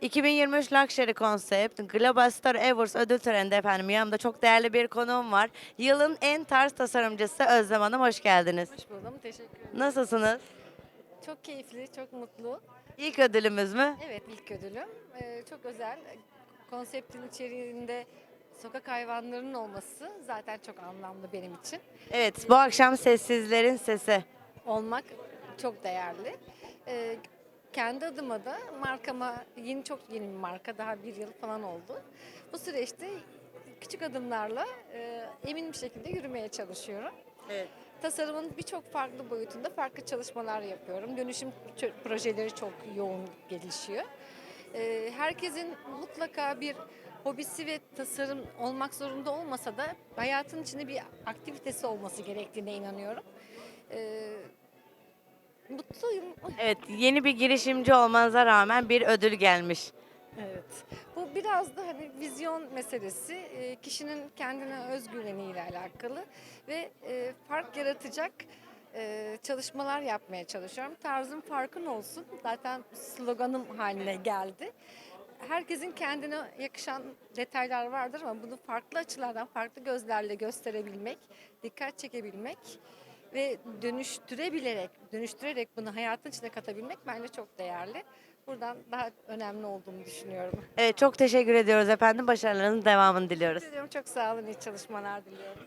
2023 Luxury Concept Global Star Awards ödül töreninde efendim yanımda çok değerli bir konuğum var. Yılın en tarz tasarımcısı Özlem Hanım hoş geldiniz. Hoş buldum. Teşekkür ederim. Nasılsınız? Çok keyifli, çok mutlu. İlk ödülümüz mü? Evet ilk ödülüm. Ee, çok özel. Konseptin içeriğinde sokak hayvanlarının olması zaten çok anlamlı benim için. Evet bu akşam sessizlerin sesi. Olmak çok değerli. Ee, kendi adıma da markama yeni çok yeni bir marka daha bir yıl falan oldu. Bu süreçte küçük adımlarla e, emin bir şekilde yürümeye çalışıyorum. Evet. Tasarımın birçok farklı boyutunda farklı çalışmalar yapıyorum. Dönüşüm projeleri çok yoğun gelişiyor. Ee, herkesin mutlaka bir hobisi ve tasarım olmak zorunda olmasa da hayatın içinde bir aktivitesi olması gerektiğine inanıyorum. Ee, mutluyum. Evet yeni bir girişimci olmanıza rağmen bir ödül gelmiş. Evet. Bu biraz da hani vizyon meselesi, e, kişinin kendine özgüveniyle alakalı ve e, fark yaratacak e, çalışmalar yapmaya çalışıyorum. Tarzım farkın olsun. Zaten sloganım haline geldi. Herkesin kendine yakışan detaylar vardır ama bunu farklı açılardan, farklı gözlerle gösterebilmek, dikkat çekebilmek ve dönüştürebilerek, dönüştürerek bunu hayatın içine katabilmek bence çok değerli. Buradan daha önemli olduğunu düşünüyorum. Evet çok teşekkür ediyoruz efendim. Başarılarınızın devamını diliyoruz. Teşekkür ederim. Çok sağ olun. İyi çalışmalar diliyorum.